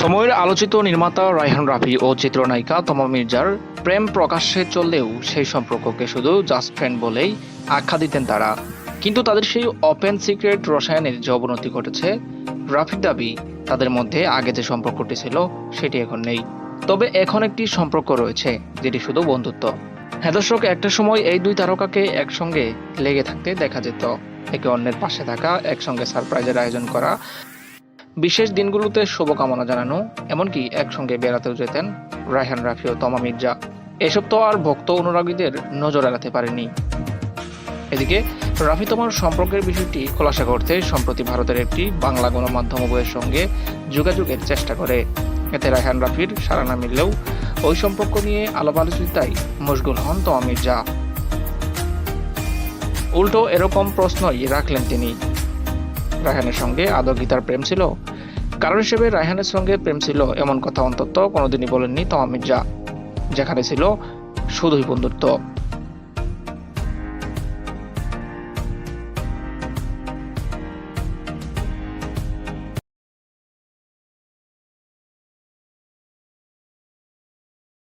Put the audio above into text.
সময়ের আলোচিত নির্মাতা রায়হান রাফি ও চিত্রনায়িকা তমা মির্জার প্রেম প্রকাশ্যে চললেও সেই সম্পর্ককে শুধু জাস্ট ফ্রেন্ড বলেই আখ্যা দিতেন তারা। কিন্তু তাদের সেই ওপেন সিক্রেট রসায়নের যে অবনতি ঘটেছে, রাফির দাবি তাদের মধ্যে আগে যে সম্পর্কটি ছিল সেটি এখন নেই। তবে এখন একটি সম্পর্ক রয়েছে যেটি শুধু বন্ধুত্ব। হ্যাঁ দর্শক, একটা সময় এই দুই তারকাকে একসঙ্গে লেগে থাকতে দেখা যেত। একে অন্যের পাশে থাকা, একসঙ্গে সারপ্রাইজের আয়োজন করা বিশেষ দিনগুলোতে শুভকামনা জানানো, এমনকি একসঙ্গে বেড়াতেও যেতেন রায়হান রাফি ও তমা মির্জা। এসব তো আর ভক্ত অনুরাগীদের নজর এড়াতে পারেনি। এদিকে, রাফি তোমার সম্পর্কের বিষয়টি খোলাসা করতে সম্প্রতি ভারতের একটি বাংলা গণমাধ্যম বইয়ের সঙ্গে যোগাযোগের চেষ্টা করে। এতে রায়হান রাফির সারা না মিললেও ওই সম্পর্ক নিয়ে আলাপ আলোচনায় মশগুল হন তমা মির্জা। উল্টো এরকম প্রশ্নই রাখলেন তিনি। রায়হানের সঙ্গে আদৌ গীতার প্রেম ছিল? কারণ হিসেবে রায়হানের সঙ্গে প্রেম ছিল এমন কথা অন্তত কোনোদিনই বলেননি তমা মির্জা। যেখানে ছিল শুধুই বন্ধুত্ব।